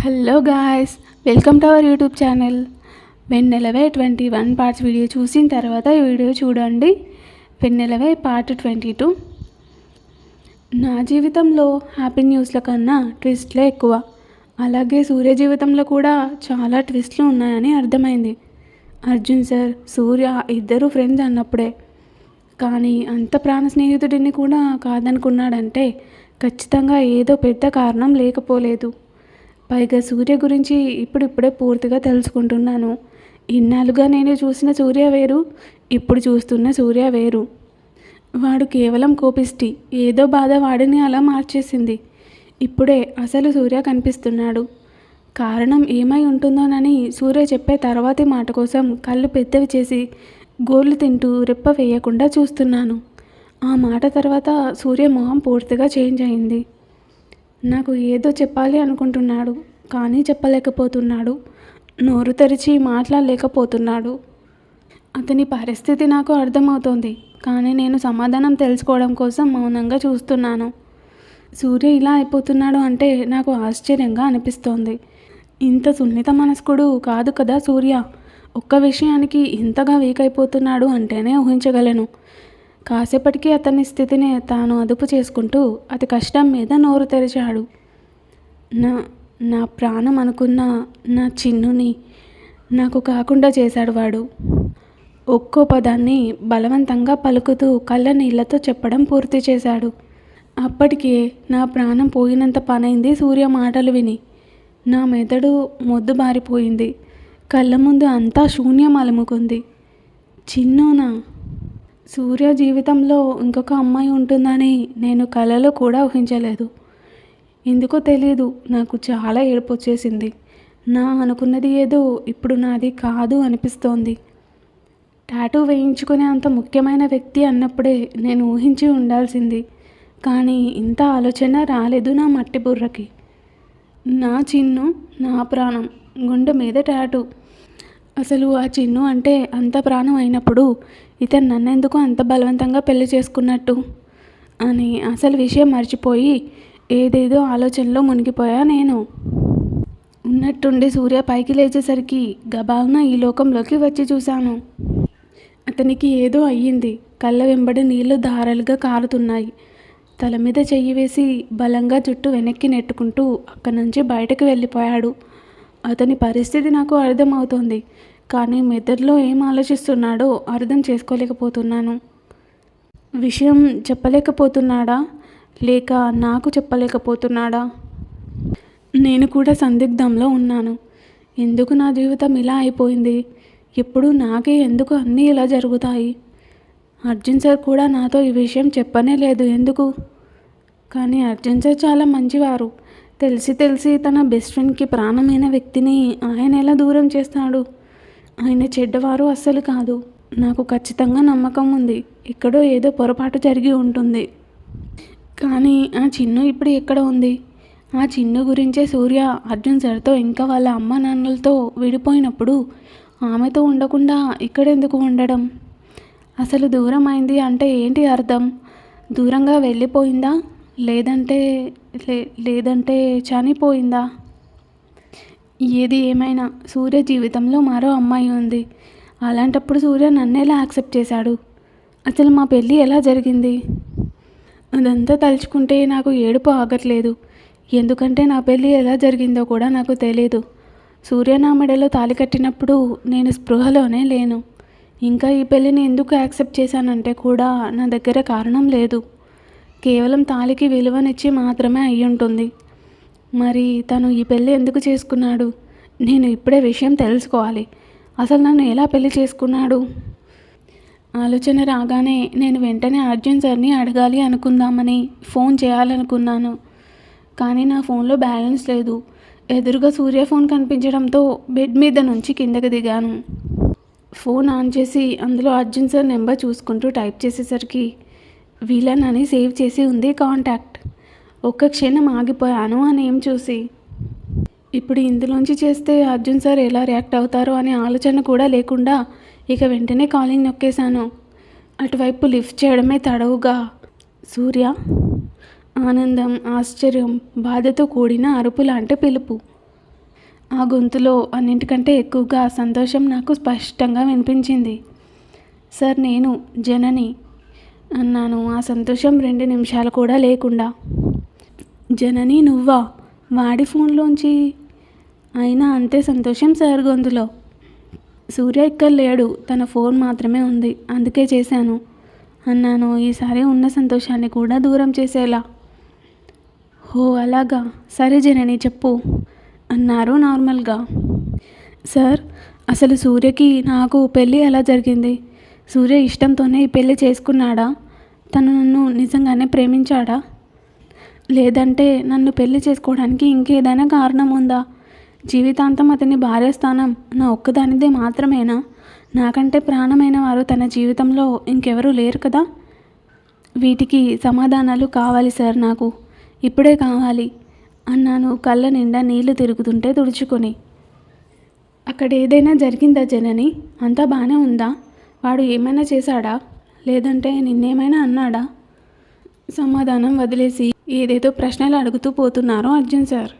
Hello guys welcome to our YouTube channel Vennelave twenty one parts video చూసిన తర్వాత ఈ video చూడండి. వెన్నెలవే పార్ట్ ట్వంటీ టూ. నా జీవితంలో హ్యాపీ న్యూస్ల కన్నా ట్విస్ట్లే ఎక్కువ. అలాగే సూర్య జీవితంలో కూడా చాలా ట్విస్ట్లు ఉన్నాయని అర్థమైంది. అర్జున్ సార్ సూర్య ఇద్దరు ఫ్రెండ్స్ అన్నప్పుడే. కానీ అంత ప్రాణ స్నేహితుడిని కూడా కాదనుకున్నాడంటే ఖచ్చితంగా ఏదో పెద్ద కారణం లేకపోలేదు. పైగా సూర్య గురించి ఇప్పుడిప్పుడే పూర్తిగా తెలుసుకుంటున్నాను. ఇన్నాళ్ళుగా నేను చూసిన సూర్య వేరు ఇప్పుడు చూస్తున్న సూర్య వేరు. వాడు కేవలం కోపిష్టి ఏదో బాధ వాడిని అలా మార్చేసింది. ఇప్పుడే అసలు సూర్య కనిపిస్తున్నాడు. కారణం ఏమై ఉంటుందోనని సూర్య చెప్పే తర్వాతి మాట కోసం కళ్ళు పెద్దవి చేసి గోళ్ళు తింటూ రెప్ప వేయకుండా చూస్తున్నాను. ఆ మాట తర్వాత సూర్య మొహం పూర్తిగా చేంజ్ అయింది. నాకు ఏదో చెప్పాలి అనుకుంటున్నాడు కానీ చెప్పలేకపోతున్నాడు. నోరు తెరిచి మాట్లాడలేకపోతున్నాడు. అతని పరిస్థితి నాకు అర్థమవుతోంది కానీ నేను సమాధానం తెలుసుకోవడం కోసం మౌనంగా చూస్తున్నాను. సూర్య ఇలా అయిపోతున్నాడు అంటే నాకు ఆశ్చర్యంగా అనిపిస్తోంది. ఇంత సున్నిత మనస్కుడు కాదు కదా సూర్య? ఒక్క విషయానికి ఇంతగా వీక్ అయిపోతున్నాడు అంటేనే ఊహించగలను. కాసేపటికి అతని స్థితిని తాను అదుపు చేసుకుంటూ అతి కష్టం మీద నోరు తెరిచాడు. నా నా ప్రాణం అనుకున్న నా చిన్నుని నాకు కాకుండా చేశాడు వాడు. ఒక్కో పదాన్ని బలవంతంగా పలుకుతూ కళ్ళ నీళ్ళతో చెప్పడం పూర్తి చేశాడు. అప్పటికే నా ప్రాణం పోయినంత పనైంది సూర్య మాటలు విని. నా మెదడు మొద్దు బారిపోయింది కళ్ళ ముందు అంతా శూన్యం అలుముకుంది. చిన్నోనా సూర్య జీవితంలో ఇంకొక అమ్మాయి ఉంటుందని నేను కలలో కూడా ఊహించలేదు. ఎందుకో తెలియదు నాకు చాలా ఏడుపు వచ్చేసింది. నా అనుకున్నది ఏదో ఇప్పుడు నాది కాదు అనిపిస్తోంది. టాటూ వేయించుకునే అంత ముఖ్యమైన వ్యక్తి అన్నప్పుడే నేను ఊహించి ఉండాల్సింది. కానీ ఇంత ఆలోచన రాలేదు నా మట్టి బుర్రకి. నా చిన్ను నా ప్రాణం గుండె మీద టాటూ. అసలు ఆ చిన్ను అంటే అంత ప్రాణం అయినప్పుడు ఇతను నన్నెందుకు అంత బలవంతంగా పెళ్ళి చేసుకున్నట్టు అని అసలు విషయం మర్చిపోయి ఏదేదో ఆలోచనలో మునిగిపోయా నేను. ఉన్నట్టుండి సూర్య పైకి లేచేసరికి గబాల్న ఈ లోకంలోకి వచ్చి చూశాను. అతనికి ఏదో అయ్యింది. కళ్ళ వెంబడి నీళ్ళు ధారలుగా కారుతున్నాయి. తల మీద చెయ్యి వేసి బలంగా జుట్టు వెనక్కి నెట్టుకుంటూ అక్కడి నుంచి బయటకు వెళ్ళిపోయాడు. అతని పరిస్థితి నాకు అర్థమవుతోంది కానీ మెదడులో ఏం ఆలోచిస్తున్నాడో అర్థం చేసుకోలేకపోతున్నాను. విషయం చెప్పలేకపోతున్నాడా? లేక నాకు చెప్పలేకపోతున్నాడా? నేను కూడా సందిగ్ధంలో ఉన్నాను. ఎందుకు నా జీవితం ఇలా అయిపోయింది? ఎప్పుడు నాకే ఎందుకు అన్నీ ఇలా జరుగుతాయి? అర్జున్ సార్ కూడా నాతో ఈ విషయం చెప్పనే లేదు ఎందుకు? కానీ అర్జున్ సార్ చాలా మంచివారు. తెలిసి తెలిసి తన బెస్ట్ ఫ్రెండ్కి ప్రాణమైన వ్యక్తిని ఆయన ఎలా దూరం చేస్తాడు? ఆయన చెడ్డవారు అస్సలు కాదు. నాకు ఖచ్చితంగా నమ్మకం ఉంది. ఎక్కడో ఏదో పొరపాటు జరిగి ఉంటుంది. కానీ ఆ చిన్ను ఇప్పుడు ఎక్కడ ఉంది? ఆ చిన్ను గురించే సూర్య అర్జున్ సార్తో ఇంకా వాళ్ళ అమ్మ నాన్నలతో విడిపోయినప్పుడు ఆమెతో ఉండకుండా ఇక్కడెందుకు ఉండడం? అసలు దూరం అయింది అంటే ఏంటి అర్థం? దూరంగా వెళ్ళిపోయిందా? లేదంటే లే లేదంటే చనిపోయిందా? ఏది ఏమైనా సూర్య జీవితంలో మరో అమ్మాయి ఉంది. అలాంటప్పుడు సూర్య నన్ను ఎలా యాక్సెప్ట్ చేశాడు? అసలు మా పెళ్ళి ఎలా జరిగింది? అదంతా తలుచుకుంటే నాకు ఏడుపు ఆగట్లేదు. ఎందుకంటే నా పెళ్ళి ఎలా జరిగిందో కూడా నాకు తెలియదు సూర్య నా మెడలో తాలి కట్టినప్పుడు నేను స్పృహలోనే లేను. ఇంకా ఈ పెళ్ళిని ఎందుకు యాక్సెప్ట్ చేశానంటే కూడా నా దగ్గర కారణం లేదు. కేవలం తాలికి విలువనిచ్చి మాత్రమే అయ్యుంటుంది. ఉంటుంది మరి తను ఈ పెళ్ళి ఎందుకు చేసుకున్నాడు? నేను ఇప్పుడే విషయం తెలుసుకోవాలి. అసలు నన్ను ఎలా పెళ్ళి చేసుకున్నాడు? ఆలోచన రాగానే నేను వెంటనే అర్జున్ సార్ని అడగాలి అనుకుందామని ఫోన్ చేయాలనుకున్నాను. కానీ నా ఫోన్లో బ్యాలెన్స్ లేదు. ఎదురుగా సూర్య ఫోన్ కనిపించడంతో బెడ్ మీద నుంచి కిందకి దిగాను. ఫోన్ ఆన్ చేసి అందులో అర్జున్ సార్ నెంబర్ చూసుకుంటూ టైప్ చేసేసరికి విలన్ అని సేవ్ చేసి ఉంది కాంటాక్ట్. ఒక్క క్షణం ఆగిపోయాను అని ఏం చూసి? ఇప్పుడు ఇందులోంచి చేస్తే అర్జున్ సార్ ఎలా రియాక్ట్ అవుతారో అనే ఆలోచన కూడా లేకుండా ఇక వెంటనే కాలింగ్ నొక్కేశాను. అటువైపు లిఫ్ట్ చేయడమే తడవుగా. సూర్య ఆనందం ఆశ్చర్యం బాధతో కూడిన అరుపు లాంటి పిలుపు. ఆ గొంతులో అన్నింటికంటే ఎక్కువగా సంతోషం నాకు స్పష్టంగా వినిపించింది. సార్ నేను జనని. అన్నాను. ఆ సంతోషం రెండు నిమిషాలు కూడా లేకుండా. జనని నువ్వా? వాడి ఫోన్లోంచి అయినా అంతే సంతోషం సార్ గొంతులో సూర్య ఇక్కడ లేడు. తన ఫోన్ మాత్రమే ఉంది. అందుకే చేశాను అన్నాను. ఈసారి ఉన్న సంతోషాన్ని కూడా దూరం చేసేలా. హో అలాగా? సరే జనని చెప్పు అన్నారు నార్మల్గా. సార్ అసలు సూర్యకి నాకు పెళ్ళి ఎలా జరిగింది? సూర్య ఇష్టంతోనే ఈ పెళ్ళి చేసుకున్నాడా? తను నన్ను నిజంగానే ప్రేమించాడా? లేదంటే నన్ను పెళ్ళి చేసుకోవడానికి ఇంకేదైనా కారణం ఉందా జీవితాంతం అతని భార్య స్థానం నా ఒక్కదానిదే మాత్రమేనా? నాకంటే ప్రాణమైన వారు తన జీవితంలో ఇంకెవరూ లేరు కదా? వీటికి సమాధానాలు కావాలి సార్ నాకు. ఇప్పుడే కావాలి. అన్నాను కళ్ళ నిండా నీళ్ళు తిరుగుతుంటే తుడుచుకొని. అక్కడ ఏదైనా జరిగిందా జనని? అంతా బాగానే ఉందా? వాడు ఏమైనా చేశాడా? లేదంటే నిన్నేమైనా అన్నాడా? సమాధానం వదిలేసి ఏదేదో ప్రశ్నలు అడుగుతూ పోతున్నారు అర్జున్ సార్.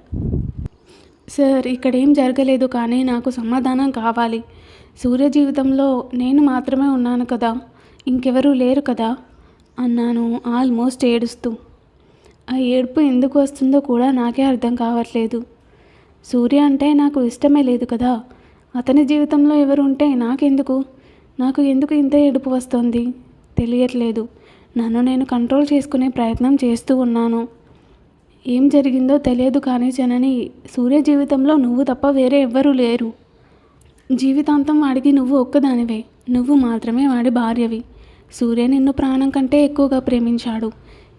సార్ ఇక్కడ ఏం జరగలేదు కానీ నాకు సమాధానం కావాలి. సూర్య జీవితంలో నేను మాత్రమే ఉన్నాను కదా? ఇంకెవరూ లేరు కదా? అన్నాను ఆల్మోస్ట్ ఏడుస్తూ. ఆ ఏడుపు ఎందుకు వస్తుందో కూడా నాకే అర్థం కావట్లేదు. సూర్య అంటే నాకు ఇష్టమే లేదు కదా? అతని జీవితంలో ఎవరు ఉంటే నాకెందుకు? నాకు ఎందుకు ఇంత ఏడుపు వస్తుంది? తెలియట్లేదు. నన్ను నేను కంట్రోల్ చేసుకునే ప్రయత్నం చేస్తూ ఉన్నాను. ఏం జరిగిందో తెలియదు కానీ జనని సూర్య జీవితంలో నువ్వు తప్ప వేరే ఎవ్వరూ లేరు. జీవితాంతం వాడికి నువ్వు ఒక్కదానివే. నువ్వు మాత్రమే వాడి భార్యవి. సూర్య నిన్ను ప్రాణం కంటే ఎక్కువగా ప్రేమించాడు.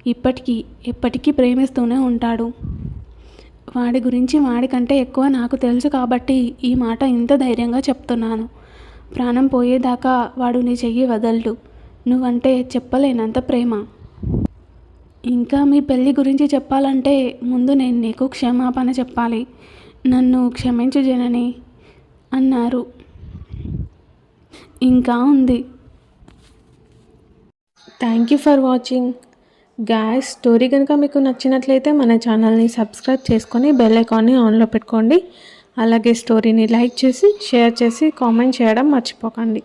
ఇప్పటికీ ఎప్పటికీ ప్రేమిస్తూనే ఉంటాడు. వాడి గురించి వాడికంటే ఎక్కువ నాకు తెలుసు కాబట్టి ఈ మాట ఇంత ధైర్యంగా చెప్తున్నాను. ప్రాణం పోయేదాకా వాడు నీ చెయ్యి వదలడు. నువ్వంటే చెప్పలేనంత ప్రేమ. ఇంకా మీ పెళ్ళి గురించి చెప్పాలంటే ముందు నేను నీకు క్షమాపణ చెప్పాలి. నన్ను క్షమించు జనని అన్నారు. ఇంకా ఉంది. Thank you for watching. Guys story కనుక మీకు నచ్చినట్లయితే మన ఛానల్ని సబ్స్క్రైబ్ చేసుకొని బెల్ ఐకాన్ని ఆన్లో పెట్టుకోండి. అలాగే స్టోరీని లైక్ చేసి షేర్ చేసి కామెంట్ చేయడం మర్చిపోకండి.